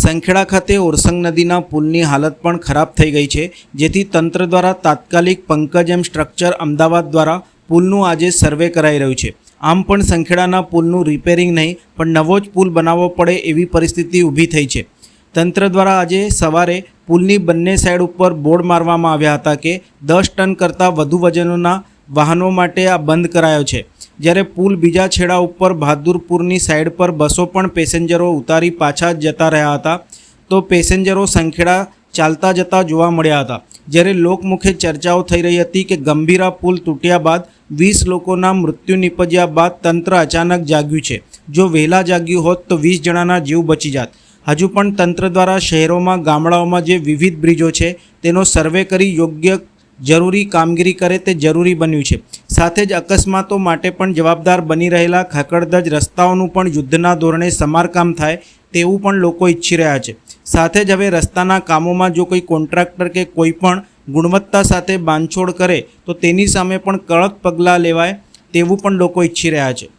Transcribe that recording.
સંખેડા ખાતે ઓરસંગ નદીના પુલની હાલત પણ ખરાબ થઈ ગઈ છે, જેથી તંત્ર દ્વારા તાત્કાલિક પંકજ એમ સ્ટ્રક્ચર અમદાવાદ દ્વારા પુલનું આજે સર્વે કરાઈ રહ્યું છે. આમ પણ સંખેડાના પુલનું રિપેરિંગ નહીં, પણ નવો જ પુલ બનાવવો પડે એવી પરિસ્થિતિ ઊભી થઈ છે. તંત્ર દ્વારા આજે સવારે પુલની બંને સાઈડ ઉપર બોર્ડ મારવામાં આવ્યા હતા કે દસ ટન કરતાં વધુ વજનોના વાહનો માટે આ બંધ કરાયો છે. જ્યારે પુલ બીજા છેડા ઉપર બહાદુરપુરની સાઈડ પર બસો પણ પેસેન્જરો ઉતારી પાછા જતા રહ્યા હતા, તો પેસેન્જરો સંખેડા ચાલતા જતા જોવા મળ્યા હતા. જ્યારે લોકમુખે ચર્ચાઓ થઈ રહી હતી કે ગંભીરા પુલ તૂટ્યા બાદ વીસ લોકોના મૃત્યુ નિપજ્યા બાદ તંત્ર અચાનક જાગ્યું છે. જો વહેલા જાગ્યું હોત તો વીસ જણાના જીવ બચી જાત. હજુ પણ તંત્ર દ્વારા શહેરોમાં, ગામડાઓમાં જે વિવિધ બ્રિજો છે, તેનો સર્વે કરી યોગ્ય જરૂરી કામગીરી કરે તે જરૂરી બન્યું છે. સાથે જ અકસ્માતો માટે પણ જવાબદાર બની રહેલા ખાકડધજ રસ્તાઓનું પણ યુદ્ધના ધોરણે સમારકામ થાય તેવું પણ લોકો ઈચ્છી રહ્યા છે. સાથે જ હવે રસ્તાના કામોમાં જો કોઈ કોન્ટ્રાક્ટર કે કોઈ પણ ગુણવત્તા સાથે બાંધછોડ કરે તો તેની સામે પણ કડક પગલાં લેવાય તેવું પણ લોકો ઈચ્છી રહ્યા છે.